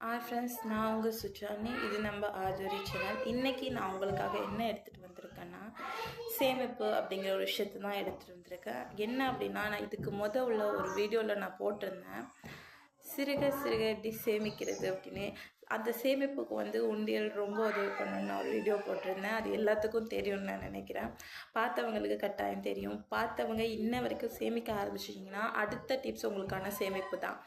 Are friends நான் உங்கள் சுச்சானி இது நம்ம ஆதரி சேனல் இன்றைக்கி நான் உங்களுக்காக என்ன எடுத்துகிட்டு வந்திருக்கேன்னா சேமிப்பு அப்படிங்கிற ஒரு விஷயத்தை தான் எடுத்துகிட்டு வந்திருக்கேன். என்ன அப்படின்னா நான் இதுக்கு முத உள்ள ஒரு வீடியோவில் நான் போட்டிருந்தேன். சிறுக சிறுக எப்படி சேமிக்கிறது அப்படின்னு. அந்த சேமிப்புக்கு வந்து உண்டியல் ரொம்ப உதவி பண்ணணும்னு ஒரு வீடியோ போட்டிருந்தேன். அது எல்லாத்துக்கும் தெரியும்னு நான் நினைக்கிறேன். பார்த்தவங்களுக்கு கட்டாயம் தெரியும். பார்த்தவங்க இன்ன வரைக்கும் சேமிக்க ஆரம்பிச்சிட்டிங்கன்னா அடுத்த டிப்ஸ் உங்களுக்கான சேமிப்பு தான்.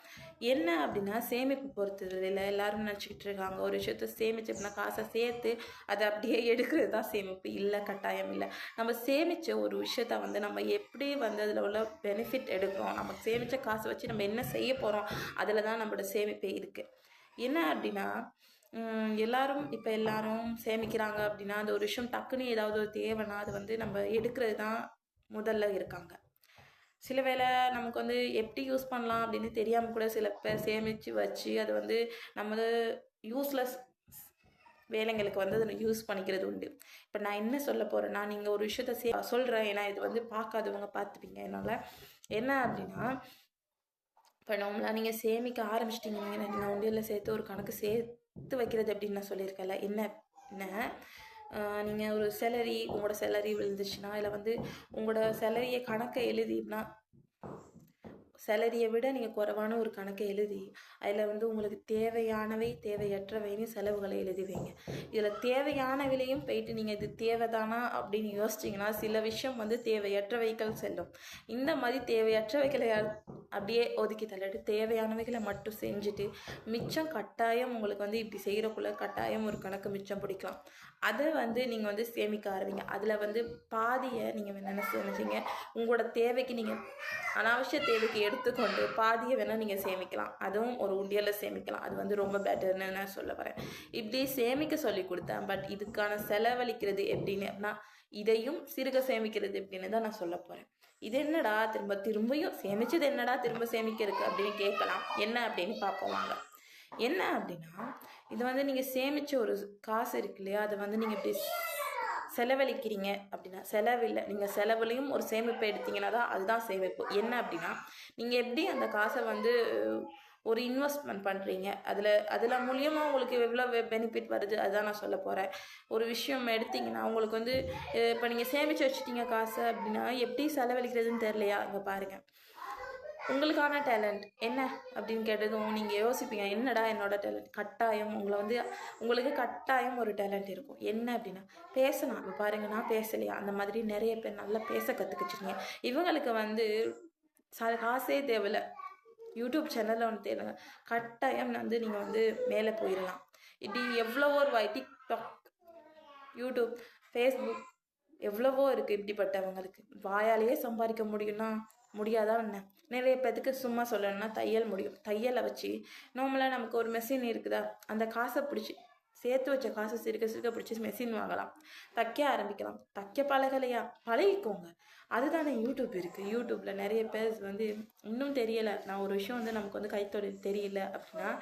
என்ன அப்படின்னா சேமிப்பு பொறுத்ததில்ல இல்லை எல்லாரும் நினச்சிக்கிட்டு இருக்காங்க. ஒரு விஷயத்த சேமிச்சு அப்படின்னா காசை சேர்த்து அதை அப்படியே எடுக்கிறது தான் சேமிப்பு. இல்லை கட்டாயம் இல்லை. நம்ம சேமித்த ஒரு விஷயத்த வந்து நம்ம எப்படி வந்து அதில் உள்ள பெனிஃபிட் எடுக்கிறோம்? நம்ம சேமித்த காசை வச்சு நம்ம என்ன செய்ய போகிறோம் அதில் தான் நம்மளோட சேமிப்பே இருக்குது என்ன அப்படின்னா எல்லாரும் இப்போ எல்லாரும் சேமிக்கிறாங்க அப்படின்னா அந்த ஒரு விஷயம் டக்குன்னு ஏதாவது ஒரு தேவைன்னா அது வந்து நம்ம எடுக்கிறது தான் முதல்ல இருக்காங்க. சில வேளை நமக்கு வந்து எப்படி யூஸ் பண்ணலாம் அப்படின்னு தெரியாமல் கூட சில பேர் சேமித்து வச்சு அதை வந்து நம்ம யூஸ்லெஸ் வேலைங்களுக்கு வந்து அதை யூஸ் பண்ணிக்கிறது உண்டு. இப்போ நான் என்ன சொல்ல போகிறேன்னா நீங்கள் ஒரு விஷயத்த சே சொல்கிறேன் ஏன்னா இது வந்து பார்க்காதவங்க பார்த்துப்பீங்க. என்னால் என்ன அப்படின்னா இப்போ நம்மளா நீங்கள் சேமிக்க ஆரம்பிச்சிட்டிங்கன்னா நீங்கள் உண்டியில் சேர்த்து ஒரு கணக்கு சேர்த்து வைக்கிறது அப்படின்னு நான் சொல்லியிருக்கேன்ல. என்ன என்ன? நீங்கள் ஒரு சேலரி உங்களோட சேலரி விழுந்துச்சுன்னா இல்லை வந்து உங்களோட சேலரியை கணக்கை எழுதினா சேலரியை விட நீங்கள் குறைவான ஒரு கணக்கை எழுதி அதில் வந்து உங்களுக்கு தேவையானவை தேவையற்றவைன்னு செலவுகளை எழுதி வைங்க. இதில் தேவையானவிலையும் போயிட்டு நீங்கள் இது தேவைதானா அப்படின்னு யோசிச்சிங்கன்னா சில விஷயம் வந்து தேவையற்றவைகள் செல்லும். இந்த மாதிரி தேவையற்றவைகளை அப்படியே ஒதுக்கி தள்ளிட்டு தேவையானவைகளை மட்டும் செஞ்சுட்டு மிச்சம் கட்டாயம் உங்களுக்கு வந்து இப்படி செய்கிறக்குள்ள கட்டாயம் ஒரு கணக்கு மிச்சம் பிடிக்கலாம். அதை வந்து நீங்கள் வந்து சேமிக்க ஆரம்பிங்க. அதில் வந்து பாதியை நீங்கள் என்ன நினைச்சீங்க உங்களோட தேவைக்கு நீங்கள் அனாவசிய தேவைக்கு எடுத்துக்கொண்டு பாதியை வேணால் நீங்கள் சேமிக்கலாம். அதுவும் ஒரு உண்டியலில் சேமிக்கலாம். அது வந்து ரொம்ப பெட்டர்னு நான் சொல்ல வரேன். இப்படி சேமிக்க சொல்லி கொடுத்தேன். பட் இதுக்கான செலவழிக்கிறது எப்படின்னு அப்படின்னா இதையும் சிறுக சேமிக்கிறது அப்படின்னு தான் நான் சொல்ல போகிறேன் இது என்னடா? திரும்ப திரும்பியும் சேமிச்சது என்னடா திரும்ப சேமிக்கிறதுக்கு அப்படின்னு கேட்கலாம். என்ன அப்படின்னு பார்ப்போம் வாங்க. என்ன அப்படின்னா இது வந்து நீங்கள் சேமிச்ச ஒரு காசு இருக்கு இல்லையா? அதை வந்து நீங்கள் இப்படி செலவழிக்கிறீங்க அப்படின்னா செலவில்லை நீங்கள் செலவுலையும் ஒரு சேமிப்பு எடுத்தீங்கன்னா தான் அதுதான் சேமிப்பு. என்ன அப்படின்னா நீங்கள் எப்படி அந்த காசை வந்து ஒரு இன்வெஸ்ட்மெண்ட் பண்ணுறீங்க அதில் அதில் மூலியமாக உங்களுக்கு எவ்வளோ பெனிஃபிட் வருது அதுதான் நான் சொல்ல போகிறேன் ஒரு விஷயம் எடுத்தீங்கன்னா உங்களுக்கு வந்து இப்போ நீங்கள் சேமித்து வச்சுட்டீங்க காசை அப்படின்னா எப்படி செலவழிக்கிறதுன்னு தெரிலையா இங்கே பாருங்கள் உங்களுக்கான டேலண்ட் என்ன அப்படின்னு கேட்டதும் நீங்கள் யோசிப்பீங்க என்னடா என்னோட டேலண்ட் கட்டாயம் உங்களை வந்து உங்களுக்கு கட்டாயம் ஒரு டேலண்ட் இருக்கும். என்ன அப்படின்னா பேசலாம் இப்போ பாருங்க நான் பேசலையா? அந்த மாதிரி நிறைய பேர் நல்லா பேச கற்றுக்கிச்சிங்க இவங்களுக்கு வந்து ச காசே தேவையில்லை. யூடியூப் சேனலில் ஒன்று தேவைங்க கட்டாயம் வந்து நீங்கள் வந்து மேலே போயிடலாம் இப்படி எவ்வளவோ ஒரு வாய் டிக்டாக் யூடியூப் ஃபேஸ்புக் எவ்வளவோ இருக்குது இப்படிப்பட்டவங்களுக்கு வாயாலேயே சம்பாதிக்க முடியும்னா முடியாதா என்ன? நிறைய பேத்துக்கு சும்மா சொல்லணும்னா தையல் முடியும். தையலை வச்சு நார்மலாக நமக்கு ஒரு மெஷின் இருக்குதா? அந்த காசை பிடிச்சி சேர்த்து வச்ச காசை சிறுக்க சிறுக்க பிடிச்சி மெஷின் வாங்கலாம். தைக்க ஆரம்பிக்கலாம். தைக்க பழகலையா? பழகிக்கோங்க. அதுதானே யூடியூப் இருக்குது யூடியூப்பில் நிறைய பேர் வந்து இன்னும் தெரியலை. நான் ஒரு விஷயம் வந்து நமக்கு வந்து கைத்தொழில் தெரியல அப்படின்னா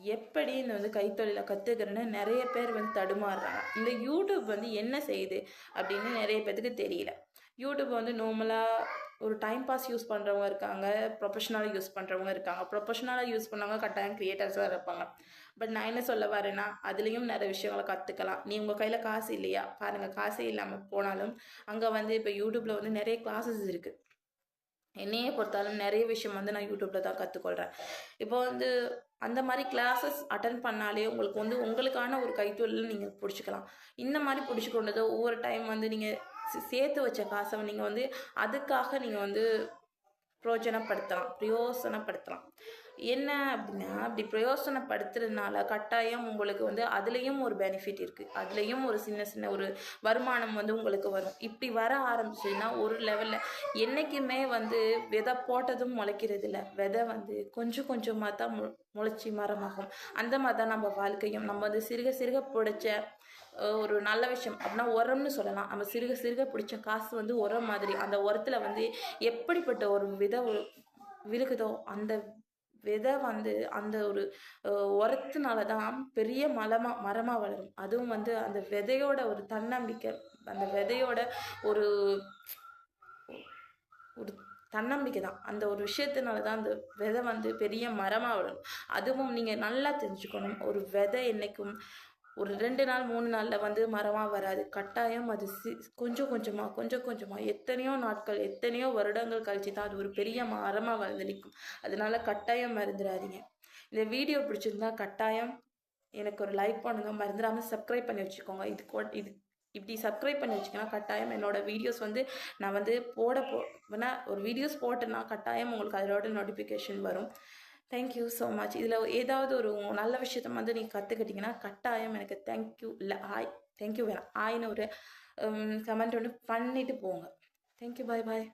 எப்படி இந்த வந்து கைத்தொழிலை கற்றுக்கிறேன்னு நிறைய பேர் வந்து தடுமாறுறாங்க. இந்த யூடியூப் வந்து என்ன செய்யுது அப்படின்னு நிறைய பேத்துக்கு தெரியல. யூடியூப் வந்து நார்மலாக ஒரு டைம் பாஸ் யூஸ் பண்ணுறவங்க இருக்காங்க ப்ரொஃபஷனலாக யூஸ் பண்ணுறவங்க இருக்காங்க. ப்ரொஃபஷனலாக யூஸ் பண்ணவங்க கட்டாயம் க்ரியேட்டர்ஸாக இருப்பாங்க. பட் நான் என்ன சொல்ல வரேன்னா அதுலேயும் நிறைய விஷயங்களை கற்றுக்கலாம் நீ உங்கள் கையில் காசு இல்லையா? பாருங்கள் காசே இல்லாமல் போனாலும் அங்கே வந்து இப்போ யூடியூப்பில் வந்து நிறைய கிளாஸஸ் இருக்குது என்னையே பொறுத்தாலும் நிறைய விஷயம் வந்து நான் யூடியூப்பில் தான் கற்றுக்கொள்கிறேன் இப்போ வந்து அந்த மாதிரி கிளாஸஸ் அட்டன் பண்ணாலே உங்களுக்கு வந்து உங்களுக்கான ஒரு கைத்தொழில் நீங்கள் பிடிச்சிக்கலாம். இந்த மாதிரி பிடிச்சிக்கொண்டது ஒவ்வொரு டைம் வந்து நீங்கள் சேர்த்து வச்ச காசை நீங்கள் வந்து அதுக்காக நீங்கள் வந்து பிரயோஜனப்படுத்தலாம் பிரயோசனப்படுத்தலாம். என்ன அப்படின்னா அப்படி பிரயோசனப்படுத்துறதுனால கட்டாயம் உங்களுக்கு வந்து அதுலேயும் ஒரு பெனிஃபிட் இருக்குது அதுலேயும் ஒரு சின்ன சின்ன ஒரு வருமானம் வந்து உங்களுக்கு வரும். இப்படி வர ஆரம்பிச்சதுன்னா ஒரு லெவலில் என்றைக்குமே வந்து விதை போட்டதும் முளைக்கிறது இல்லை விதை வந்து கொஞ்சம் கொஞ்சமாக தான் மு முளைச்சி மரமாகும். அந்த மாதிரி தான் நம்ம வாழ்க்கையும். நம்ம வந்து சிறுக சிறுக பிடிச்ச ஒரு நல்ல விஷயம் அப்படின்னா உரம்னு சொல்லலாம். நம்ம சிறுக சிறுக பிடிச்ச காசு வந்து உரம் மாதிரி அந்த உரத்தில் வந்து எப்படிப்பட்ட ஒரு விதை விழுகுதோ அந்த விதை வந்து அந்த ஒரு உரத்துனால தான் பெரிய மலமாக மரமாக வளரும். அதுவும் வந்து அந்த விதையோட ஒரு தன்னம்பிக்கை அந்த விதையோட ஒரு ஒரு தன்னம்பிக்கை தான். அந்த ஒரு விஷயத்தினால தான் அந்த விதை வந்து பெரிய மரமாக வளரும். அதுவும் நீங்கள் நல்லா தெரிஞ்சுக்கணும். ஒரு விதை என்றைக்கும் ஒரு ரெண்டு நாள் மூணு நாளில் வந்து மரமாக வராது. கட்டாயம் அது சி கொஞ்சம் கொஞ்சமாக கொஞ்சம் கொஞ்சமாக எத்தனையோ நாட்கள் எத்தனையோ வருடங்கள் கழிச்சு தான் அது ஒரு பெரிய மரமாக வளர்ந்து நிற்கும். அதனால கட்டாயம் மறந்துடாதீங்க. இந்த வீடியோ பிடிச்சிருந்தா கட்டாயம் எனக்கு ஒரு லைக் பண்ணுங்க. மறந்துடாமல் சப்ஸ்கிரைப் பண்ணி வச்சுக்கோங்க. இது இது இப்படி சப்ஸ்கிரைப் பண்ணி வச்சிங்கன்னா கட்டாயம் என்னோட வீடியோஸ் வந்து நான் வந்து போட போ ஒரு வீடியோஸ் போட்டேன்னா கட்டாயம் உங்களுக்கு அதோட நோட்டிஃபிகேஷன் வரும். தேங்க்யூ ஸோ மச் இதில் ஏதாவது ஒரு நல்ல விஷயத்த வந்து நீங்கள் கற்றுக்கிட்டிங்கன்னா கட்டாயம் எனக்கு தேங்க்யூ இல்லை ஆய் தேங்க்யூ வேணாம். ஆயின்னு ஒரு கமெண்ட் ஒன்று பண்ணிட்டு போங்க. தேங்க்யூ பாய் பாய்